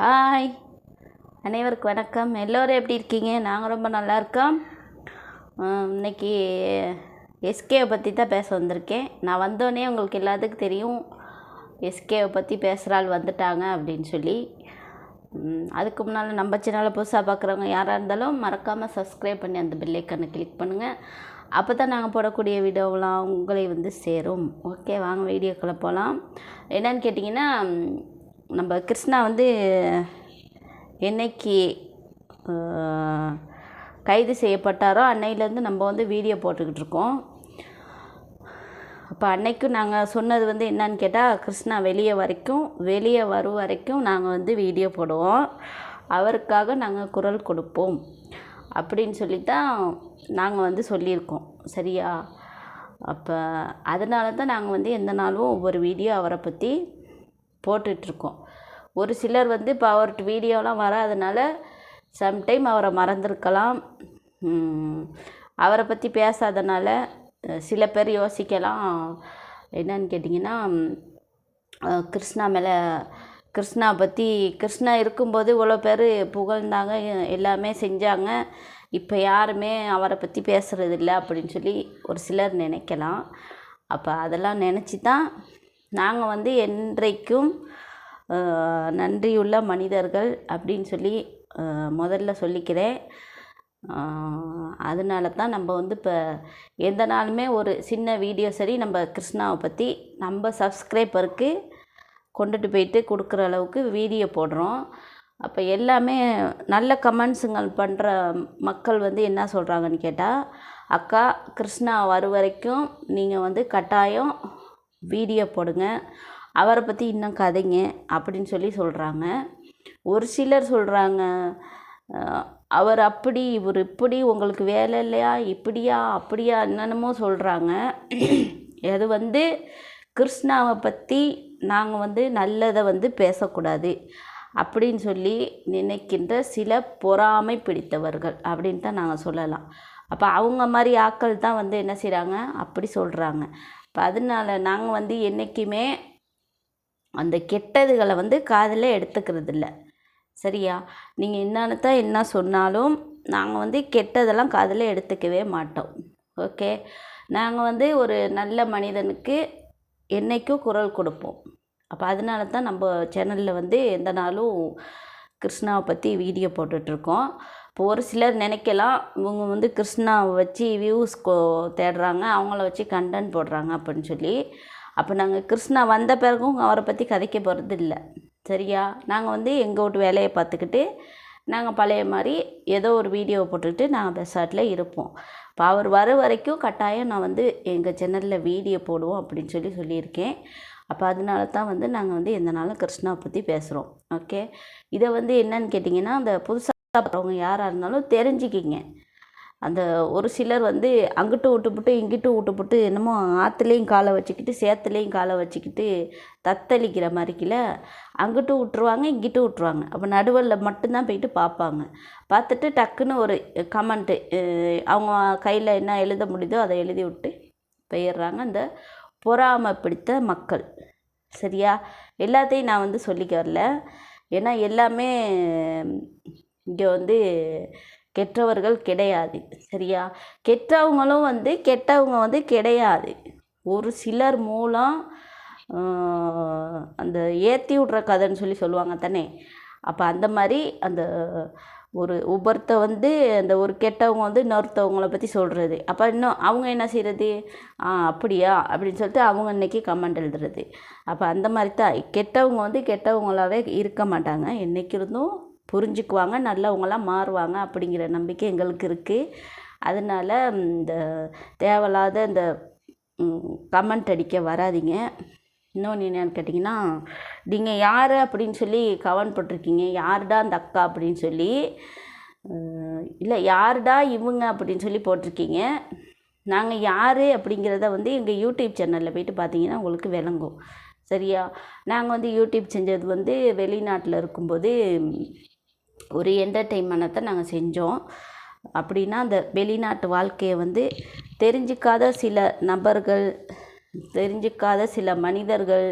Hi. அனைவருக்கு வணக்கம். எல்லோரும் எப்படி இருக்கீங்க? நாங்கள் ரொம்ப நல்லா இருக்கோம். இன்றைக்கி இன்னைக்கு எஸ்கேவை பற்றி தான் பேச வந்திருக்கேன். நான் வந்தோடனே உங்களுக்கு எல்லாத்துக்கும் தெரியும். எஸ்கேவை பற்றி பேசுகிற ஆள் வந்துட்டாங்க அப்படின்னு சொல்லி. அதுக்கு முன்னால் நம்ம சேனலை புதுசாக பார்க்குறவங்க யாராக இருந்தாலும் மறக்காமல் சப்ஸ்கிரைப் பண்ணி அந்த பெல்லைக்கனை கிளிக் பண்ணுங்கள் அப்போ தான் நாங்கள் போடக்கூடிய வீடியோவெலாம் உங்களை வந்து சேரும். ஓகே வாங்க வீடியோக்களை போகலாம் என்னன்னு கேட்டிங்கன்னா நம்ம கிருஷ்ணா வந்து என்னைக்கு கைது செய்யப்பட்டாரோ அன்னையிலேருந்து நம்ம வந்து வீடியோ போட்டுக்கிட்டு இருக்கோம். அப்போ அன்னைக்கும் நாங்கள் சொன்னது வந்து என்னன்னு கேட்டால் கிருஷ்ணா வெளியே வரைக்கும் வெளியே வரும் வரைக்கும் நாங்கள் வந்து வீடியோ போடுவோம். அவருக்காக நாங்கள் குரல் கொடுப்போம். அப்படின்னு சொல்லி தான் நாங்கள் வந்து சொல்லியிருக்கோம். சரியா? அப்போ அதனால தான் நாங்கள் வந்து எந்த நாளும் ஒவ்வொரு வீடியோ அவரை பற்றி போட்டுட்ருக்கோம். ஒரு சிலர் வந்து இப்போ அவர்கிட்ட வீடியோலாம் வராதனால சம்டைம் அவரை மறந்துருக்கலாம். அவரை பற்றி பேசாதனால சில பேர் யோசிக்கலாம். என்னன்னு கேட்டிங்கன்னா கிருஷ்ணா மேலே கிருஷ்ணா பற்றி கிருஷ்ணா இருக்கும்போது இவ்வளோ பேர் புகழ்ந்தாங்க எல்லாமே செஞ்சாங்க. இப்போ யாருமே அவரை பற்றி பேசுகிறதில்ல அப்படின்னு சொல்லி ஒரு சிலர் நினைக்கலாம். அப்போ அதெல்லாம் நினச்சி தான் நாங்கள் வந்து என்றைக்கும் நன்றியுள்ள மனிதர்கள் அப்படின்னு சொல்லி முதல்ல சொல்லிக்கிறேன். அதனால தான் நம்ம வந்து இப்போ எந்த நாளுமே ஒரு சின்ன வீடியோ சரி நம்ம கிருஷ்ணாவை பற்றி நம்ம சப்ஸ்கிரைபருக்கு கொண்டுட்டு போயிட்டு கொடுக்குற அளவுக்கு வீடியோ போடுறோம். அப்போ எல்லாமே நல்ல கமெண்ட்ஸுங்கள் பண்ணுற மக்கள் வந்து என்ன சொல்கிறாங்கன்னு கேட்டால் அக்கா கிருஷ்ணா வரும் வரைக்கும் நீங்கள் வந்து கட்டாயம் வீடியோ போடுங்க. அவரை பற்றி இன்னும் கதைங்க அப்படின்னு சொல்லி சொல்கிறாங்க ஒரு சிலர் சொல்கிறாங்க அவர் அப்படி இவர் இப்படி உங்களுக்கு வேலை இல்லையா இப்படியா அப்படியா என்னென்னமோ சொல்கிறாங்க அது வந்து கிருஷ்ணாவை பற்றி நாங்கள் வந்து நல்லதை வந்து பேசக்கூடாது அப்படின்னு சொல்லி நினைக்கின்ற சில பொறாமை பிடித்தவர்கள் அப்படின்ட்டு தான் நாங்கள் சொல்லலாம். அப்போ அவங்க மாதிரி ஆட்கள் தான் வந்து என்ன செய்கிறாங்க அப்படி சொல்கிறாங்க அப்போ அதனால நாங்கள் வந்து என்றைக்குமே அந்த கெட்டதுகளை வந்து காதில் எடுத்துக்கிறது இல்லை சரியா? நீங்கள் என்னன்னு தான் என்ன சொன்னாலும் நாங்கள் வந்து கெட்டதெல்லாம் காதில் எடுத்துக்கவே மாட்டோம். ஓகே? நாங்கள் வந்து ஒரு நல்ல மனிதனுக்கு என்றைக்கும் குரல் கொடுப்போம். அப்போ அதனால தான் நம்ம சேனலில் வந்து எந்த நாளும் கிருஷ்ணாவை பற்றி வீடியோ போட்டுட்ருக்கோம் இப்போ ஒரு சிலர் நினைக்கலாம் இவங்க வந்து கிருஷ்ணாவை வச்சு வியூஸ் கோ தேடுறாங்க அவங்கள வச்சு கண்டென்ட் போடுறாங்க அப்படின்னு சொல்லி. அப்போ நாங்கள் கிருஷ்ணா வந்த பிறகும் அவரை பற்றி கதைக்க போகிறது இல்லை சரியா? நாங்கள் வந்து எங்கள் வீட்டு வேலையை பார்த்துக்கிட்டு நாங்கள் பழைய மாதிரி ஏதோ ஒரு வீடியோவை போட்டுக்கிட்டு நாங்கள் பெசாட்டில் இருப்போம். இப்போ அவர் வர வரைக்கும் கட்டாயம் நான் வந்து எங்கள் சேனலில் வீடியோ போடுவோம் அப்படின்னு சொல்லி சொல்லியிருக்கேன். அப்போ அதனால தான் வந்து நாங்கள் வந்து எந்த நாளும் கிருஷ்ணாவை பற்றி பேசுகிறோம் ஓகே இதை வந்து என்னன்னு கேட்டிங்கன்னா அந்த புதுசாக அவங்க யாராக இருந்தாலும் தெரிஞ்சுக்கிங்க. அந்த ஒரு சிலர் வந்து அங்கிட்டு விட்டுப்புட்டு இங்கிட்டு விட்டுப்புட்டு என்னமோ ஆற்றுலேயும் காலை வச்சுக்கிட்டு சேத்துலேயும் காலை வச்சுக்கிட்டு தத்தளிக்கிற மாதிரிக்கில அங்கிட்டு விட்ருவாங்க இங்கிட்டு விட்ருவாங்க அப்போ நடுவில் மட்டும்தான் போயிட்டு பார்ப்பாங்க. பார்த்துட்டு டக்குன்னு ஒரு கமெண்ட்டு அவங்க கையில் என்ன எழுத முடியுதோ அதை எழுதி விட்டு போயிடுறாங்க அந்த பொறாமை பிடித்த மக்கள். சரியா? எல்லாத்தையும் நான் வந்து சொல்லிக்க வரல. ஏன்னா எல்லாமே இங்கே வந்து கெட்டவர்கள் கிடையாது சரியா? கெட்டவங்களும் வந்து கெட்டவங்க வந்து கிடையாது. ஒரு சிலர் மூலம் அந்த ஏற்றி விட்ற கதைன்னு சொல்லி சொல்லுவாங்க தானே? அப்போ அந்த மாதிரி அந்த ஒரு ஒவ்வொருத்த வந்து அந்த ஒரு கெட்டவங்க வந்து இன்னொருத்தவங்களை பற்றி சொல்கிறது அப்போ இன்னும் அவங்க என்ன செய்கிறது ஆ அப்படியா? அப்படின்னு சொல்லிட்டு அவங்க இன்றைக்கி கமெண்ட் எழுதுறது. அப்போ அந்த மாதிரி தான். கெட்டவங்க வந்து கெட்டவங்களாவே இருக்க மாட்டாங்க. என்றைக்கு இருந்தும் புரிஞ்சுக்குவாங்க நல்லவங்களாம் மாறுவாங்க அப்படிங்கிற நம்பிக்கை எங்களுக்கு இருக்குது அதனால் இந்த தேவையில்லாத இந்த கமெண்ட் அடிக்க வராதீங்க. இன்னொன்று என்னன்னு கேட்டிங்கன்னா நீங்கள் யார் அப்படின்னு சொல்லி கவன் போட்டிருக்கீங்க யாருடா அந்த அக்கா அப்படின்னு சொல்லி. இல்லை யாருடா இவங்க அப்படின்னு சொல்லி போட்டிருக்கீங்க. நாங்கள் யார் அப்படிங்கிறத வந்து எங்கள் யூடியூப் சேனலில் போயிட்டு பார்த்தீங்கன்னா உங்களுக்கு விளங்கும். சரியா? நாங்கள் வந்து யூடியூப் செஞ்சது வந்து வெளிநாட்டில் இருக்கும்போது ஒரு என்டர்டெயின்மெண்ட்டை நாங்கள் செஞ்சோம். அப்படின்னா அந்த வெளிநாட்டு வாழ்க்கையை வந்து தெரிஞ்சிக்காத சில நபர்கள் தெரிஞ்சிக்காத சில மனிதர்கள்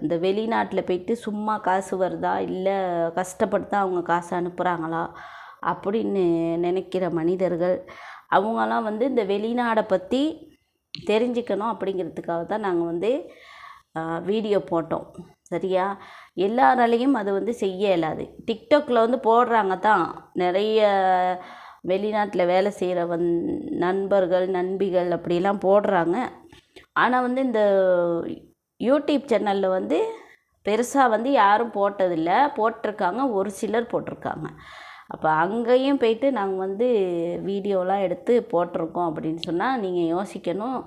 அந்த வெளிநாட்டில் போயிட்டு சும்மா காசு வருதா இல்லை கஷ்டப்பட்டு தான் அவங்க காசு அனுப்புகிறாங்களா அப்படின்னு நினைக்கிற மனிதர்கள் அவங்களாம் வந்து இந்த வெளிநாடை பற்றி தெரிஞ்சுக்கணும் அப்படிங்கிறதுக்காக தான் நாங்கள் வந்து வீடியோ போட்டோம். சரியா? எல்லாராலையும் அது வந்து செய்ய இயலாது. டிக்டாக்ல வந்து போடுறாங்க தான் நிறைய வெளிநாட்டில் வேலை செய்கிற வந் நண்பர்கள் நண்பிகள் அப்படிலாம் போடுறாங்க. ஆனால் வந்து இந்த யூடியூப் சேனலில் வந்து பெருசாக வந்து யாரும் போட்டதில்லை. போட்டிருக்காங்க. ஒரு சிலர் போட்டிருக்காங்க. அப்போ அங்கேயும் போயிட்டு நாங்கள் வந்து வீடியோலாம் எடுத்து போட்டிருக்கோம் அப்படின்னு சொன்னால் நீங்கள் யோசிக்கணும்.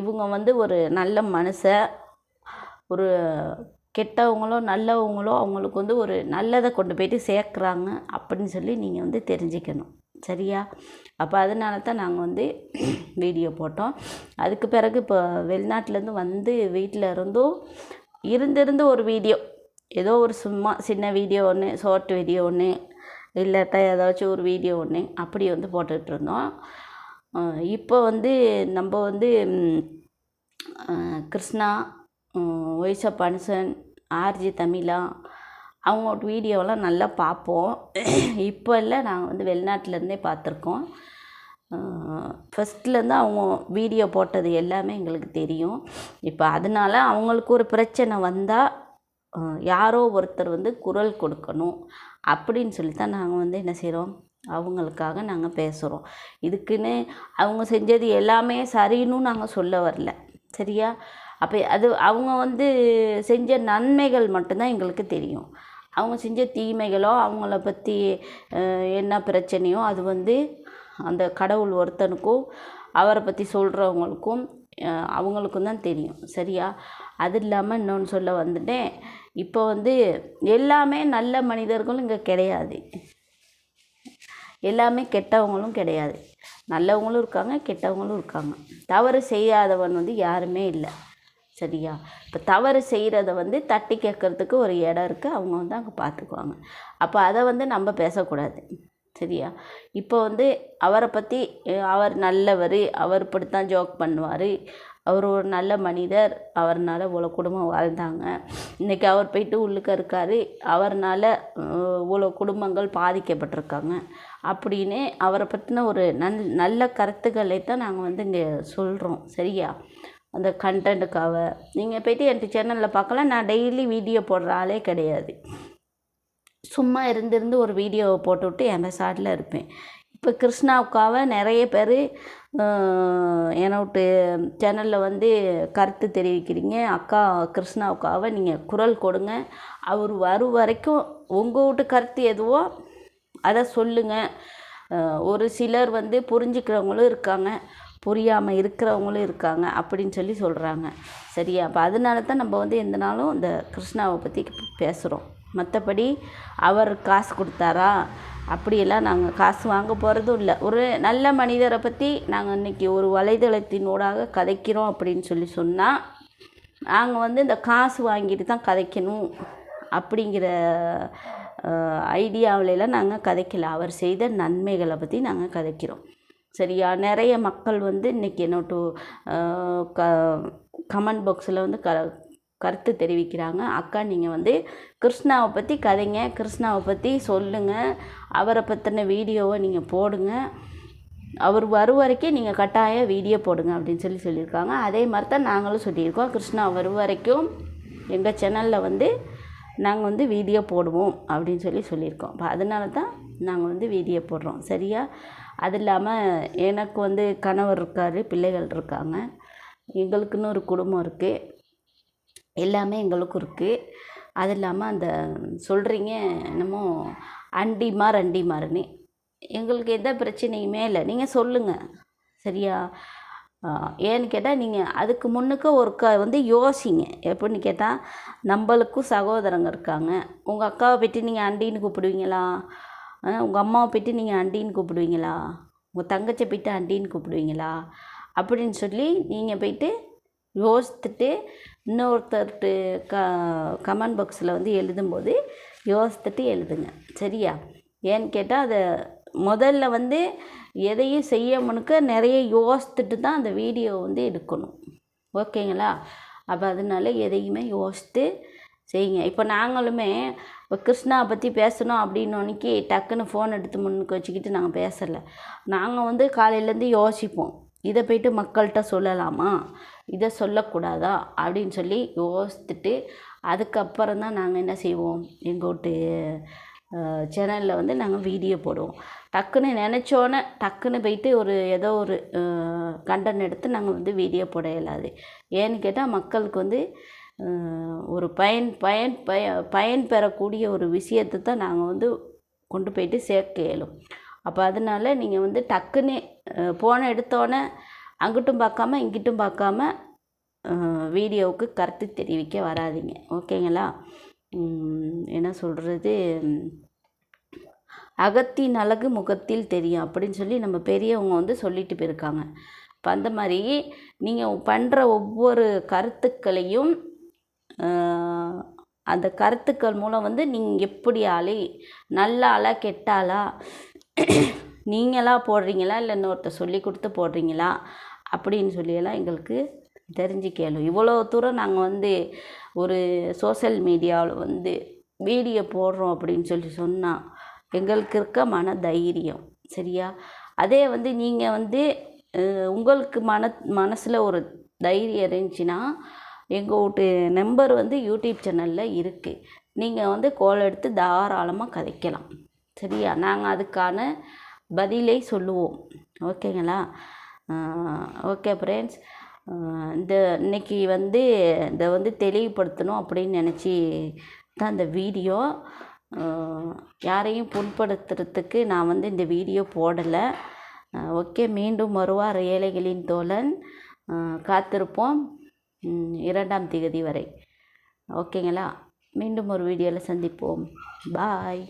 இவங்க வந்து ஒரு நல்ல மனுஷ ஒரு கெட்டவங்களோ நல்லவங்களோ அவங்களுக்கு வந்து ஒரு நல்லதை கொண்டு போயிட்டு சேர்க்குறாங்க அப்படின்னு சொல்லி நீங்கள் வந்து தெரிஞ்சுக்கணும். சரியா? அப்போ அதனால தான் நாங்கள் வந்து வீடியோ போட்டோம். அதுக்கு பிறகு இப்போ வெளிநாட்டிலேருந்து வந்து வீட்டில் இருந்தும் இருந்திருந்து ஒரு வீடியோ. ஏதோ ஒரு சும்மா சின்ன வீடியோ ஒன்று ஷார்ட் வீடியோ ஒன்று இல்லாட்டா ஏதாச்சும் ஒரு வீடியோ ஒன்று அப்படி வந்து போட்டுட்டு இருந்தோம். இப்போ வந்து நம்ம வந்து கிருஷ்ணா ஒய்சா பனுசன் ஆர்ஜி தமிழா அவங்களோட வீடியோலாம் நல்லா பார்ப்போம். இப்போ இல்லை நாங்கள் வந்து வெளிநாட்டிலேருந்தே பார்த்துருக்கோம். ஃபஸ்ட்லேருந்து அவங்க வீடியோ போட்டது எல்லாமே எங்களுக்கு தெரியும். இப்போ அதனால அவங்களுக்கு ஒரு பிரச்சனை வந்தால் யாரோ ஒருத்தர் வந்து குரல் கொடுக்கணும் அப்படின்னு சொல்லி தான் நாங்கள் வந்து என்ன செய்கிறோம் அவங்களுக்காக நாங்கள் பேசுகிறோம் இதுக்குன்னு அவங்க செஞ்சது எல்லாமே சரின்னு நாங்கள் சொல்ல வரல. சரியா? அப்போ அது அவங்க வந்து செஞ்ச நன்மைகள் மட்டும்தான் எங்களுக்கு தெரியும். அவங்க செஞ்ச தீமைகளோ அவங்கள பற்றி என்ன பிரச்சனையோ அது வந்து அந்த கடவுள் ஒருத்தனுக்கும் அவரை பற்றி சொல்கிறவங்களுக்கும் அவங்களுக்கும் தான் தெரியும். சரியா? அது இல்லாமல் இன்னொன்று சொல்ல வந்துட்டேன். இப்போ வந்து எல்லாமே நல்ல மனிதர்களும் இங்கே கிடையாது. எல்லாமே கெட்டவங்களும் கிடையாது. நல்லவங்களும் இருக்காங்க கெட்டவங்களும் இருக்காங்க. தவறு செய்யாதவன் வந்து யாருமே இல்லை. சரியா? இப்போ தவறு செய்கிறத வந்து தட்டி கேட்கறதுக்கு ஒரு இடம் இருக்குது அவங்க வந்து அங்கே பார்த்துக்குவாங்க அப்போ அதை வந்து நம்ம பேசக்கூடாது. சரியா? இப்போ வந்து அவரை பற்றி அவர் நல்லவர் அவர் இப்படித்தான் ஜோக் பண்ணுவார். அவர் ஒரு நல்ல மனிதர். அவர்னால இவ்வளோ குடும்பம் வாழ்ந்தாங்க. இன்றைக்கி அவர் போயிட்டு உள்ளுக்க இருக்கார். அவர்னால் இவ்வளோ குடும்பங்கள் பாதிக்கப்பட்டிருக்காங்க. அப்படின்னு அவரை பற்றின ஒரு நல் நல்ல கருத்துக்களை தான் நாங்கள் வந்து இங்கே சொல்கிறோம் சரியா? அந்த கண்டென்ட்டுக்காக நீங்கள் போய்ட்டு என் சேனலில் பார்க்கலாம். நான் டெய்லி வீடியோ போடுற ஆளே கிடையாது. சும்மா இருந்திருந்து ஒரு வீடியோவை போட்டுவிட்டு என் சாட்டில் இருப்பேன். இப்போ கிருஷ்ணாவுக்காக நிறைய பேர் என்னோட்டு சேனலில் வந்து கருத்து தெரிவிக்கிறீங்க. அக்கா கிருஷ்ணாவுக்காக நீங்கள் குரல் கொடுங்க. அவர் வரும் வரைக்கும் உங்கள் வீட்டு கருத்து எதுவோ அதை சொல்லுங்கள் ஒரு சிலர் வந்து புரிஞ்சுக்கிறவங்களும் இருக்காங்க. புரியாமல் இருக்கிறவங்களும் இருக்காங்க அப்படின்னு சொல்லி சொல்கிறாங்க சரியா? அப்போ அதனால தான் நம்ம வந்து எந்த நாளும் இந்த கிருஷ்ணாவை பற்றி பேசுகிறோம் மற்றபடி அவர் காசு கொடுத்தாரா? அப்படியெல்லாம் நாங்கள் காசு வாங்க போகிறதும் இல்லை. ஒரு நல்ல மனிதரை பற்றி நாங்கள் இன்றைக்கி ஒரு வலைதளத்தினூடாக கதைக்கிறோம் அப்படின்னு சொல்லி சொன்னால் நாங்கள் வந்து இந்த காசு வாங்கிட்டு தான் கதைக்கணும் அப்படிங்கிற ஐடியாவிலலாம் நாங்கள் கதைக்கல. அவர் செய்த நன்மைகளை பற்றி நாங்கள் கதைக்கிறோம். சரியா? நிறைய மக்கள் வந்து இன்றைக்கி என்னோட க கமெண்ட் பாக்ஸில் வந்து க கருத்து தெரிவிக்கிறாங்க. அக்கா நீங்கள் வந்து கிருஷ்ணாவை பற்றி கதைங்க. கிருஷ்ணாவை பற்றி சொல்லுங்கள் அவரை பற்றின வீடியோவை நீங்கள் போடுங்க. அவர் வரும் வரைக்கும் நீங்கள் கட்டாயம் வீடியோ போடுங்க அப்படின்னு சொல்லி சொல்லியிருக்காங்க. அதே மாதிரி தான் நாங்களும் சொல்லியிருக்கோம். கிருஷ்ணா வரும் வரைக்கும் எங்கள் சேனலில் வந்து நாங்கள் வந்து வீடியோ போடுவோம் அப்படின்னு சொல்லி சொல்லியிருக்கோம். அப்போ அதனால தான் நாங்கள் வந்து வீடியோ போடுறோம். சரியா? அது இல்லாமல் எனக்கு வந்து கணவர் இருக்கார் பிள்ளைகள் இருக்காங்க. எங்களுக்குன்னு ஒரு குடும்பம் இருக்குது எல்லாமே எங்களுக்கும் இருக்குது அது இல்லாமல் அந்த சொல்கிறீங்க என்னமோ அண்டிமார் அண்டிமார்னு எங்களுக்கு எந்த பிரச்சனையுமே இல்லை. நீங்கள் சொல்லுங்கள் சரியா? ஏன்னு கேட்டால் நீங்கள் அதுக்கு முன்னுக்கு ஒருக்கா வந்து யோசிங்க. எப்படின்னு கேட்டால் நம்மளுக்கும் சகோதரங்க இருக்காங்க. உங்கள் அக்காவை பற்றி நீங்கள் அண்டின்னு கூப்பிடுவீங்களா? உங்கள் அம்மாவை போயிட்டு நீங்கள் அண்டின்னு கூப்பிடுவீங்களா? உங்கள் தங்கச்சி போய்ட்டு அண்டின்னு கூப்பிடுவீங்களா? அப்படின்னு சொல்லி நீங்கள் போயிட்டு யோசித்துட்டு இன்னொருத்தர்கிட்ட க கமெண்ட் பாக்ஸில் வந்து எழுதும்போது யோசித்துட்டு எழுதுங்க. சரியா? ஏன்னு கேட்டால் அதை முதல்ல வந்து எதையும் செய்ய முனுக்க நிறைய யோசித்துட்டு தான் அந்த வீடியோ வந்து எடுக்கணும். ஓகேங்களா? அப்போ அதனால எதையுமே யோசித்து செய்யுங்க. இப்போ நாங்களுமே இப்போ கிருஷ்ணா பற்றி பேசணும் அப்படின்னோன்னிக்கி டக்குன்னு ஃபோன் எடுத்து முன்னுக்கு வச்சுக்கிட்டு நாங்கள் பேசலை. நாங்கள் வந்து காலையிலேருந்து யோசிப்போம். இதை போயிட்டு மக்கள்கிட்ட சொல்லலாமா? இதை சொல்லக்கூடாதா? அப்படின்னு சொல்லி யோசித்துட்டு அதுக்கப்புறம் தான் நாங்கள் என்ன செய்வோம்? எங்கள் வீட்டு சேனலில் வந்து நாங்கள் வீடியோ போடுவோம். டக்குன்னு நினச்சோன்னே டக்குன்னு போயிட்டு ஒரு ஏதோ ஒரு கண்டன் எடுத்து நாங்கள் வந்து வீடியோ போட இயலாது. ஏன்னு கேட்டால் மக்களுக்கு வந்து ஒரு பயன் பயன் பய பயன் பெறக்கூடிய ஒரு விஷயத்தை தான் நாங்கள் வந்து கொண்டு போயிட்டு சேர்க்க இயலும். அப்போ அதனால நீங்கள் வந்து டக்குன்னு போன எடுத்தோடனே அங்கிட்டும் பார்க்காம இங்கிட்டும் பார்க்காம வீடியோவுக்கு கருத்து தெரிவிக்க வராதீங்க. ஓகேங்களா? என்ன சொல்கிறது அகத்தின் அழகு முகத்தில் தெரியும் அப்படின்னு சொல்லி நம்ம பெரியவங்க வந்து சொல்லிட்டு போயிருக்காங்க. இப்போ அந்த மாதிரி நீங்கள் பண்ணுற ஒவ்வொரு கருத்துக்களையும் அந்த கருத்துக்கள் மூலம் வந்து நீங்கள் எப்படி ஆளே நல்ல ஆளா கெட்ட ஆளா? நீங்களா போடுறீங்களா? இல்லை இன்னொருத்தர் சொல்லி கொடுத்து போடுறீங்களா? அப்படின்னு சொல்லியெல்லாம் எங்களுக்கு தெரிஞ்சு கேளு இவ்வளோ தூரம் நாங்கள் வந்து ஒரு சோஷியல் மீடியாவில் வந்து வீடியோ போடுறோம் அப்படின்னு சொல்லி சொன்னால் எங்களுக்கு இருக்க மன தைரியம் சரியா? அதே வந்து நீங்கள் வந்து உங்களுக்கு மன மனசில் ஒரு தைரியம் இருந்துச்சுன்னா எங்கள் வீட்டு நம்பர் வந்து யூடியூப் சேனலில் இருக்குது நீங்கள் வந்து கோல் எடுத்து தாராளமாக கதைக்கலாம். சரியா? நாங்கள் அதுக்கான பதிலை சொல்லுவோம். ஓகேங்களா? ஓகே ஃப்ரெண்ட்ஸ் இந்த இன்னைக்கு வந்து இதை வந்து தெளிவுபடுத்தணும் அப்படின்னு நினச்சி தான் இந்த வீடியோ. யாரையும் புண்படுத்துறதுக்கு நான் வந்து இந்த வீடியோ போடலை. ஓகே மீண்டும் வருவார் ஏழைகளின் தோழன். காத்திருப்போம். இரண்டாம் திகதி வரை. ஓகேங்களா? மீண்டும் ஒரு வீடியோவில் சந்திப்போம். பாய்.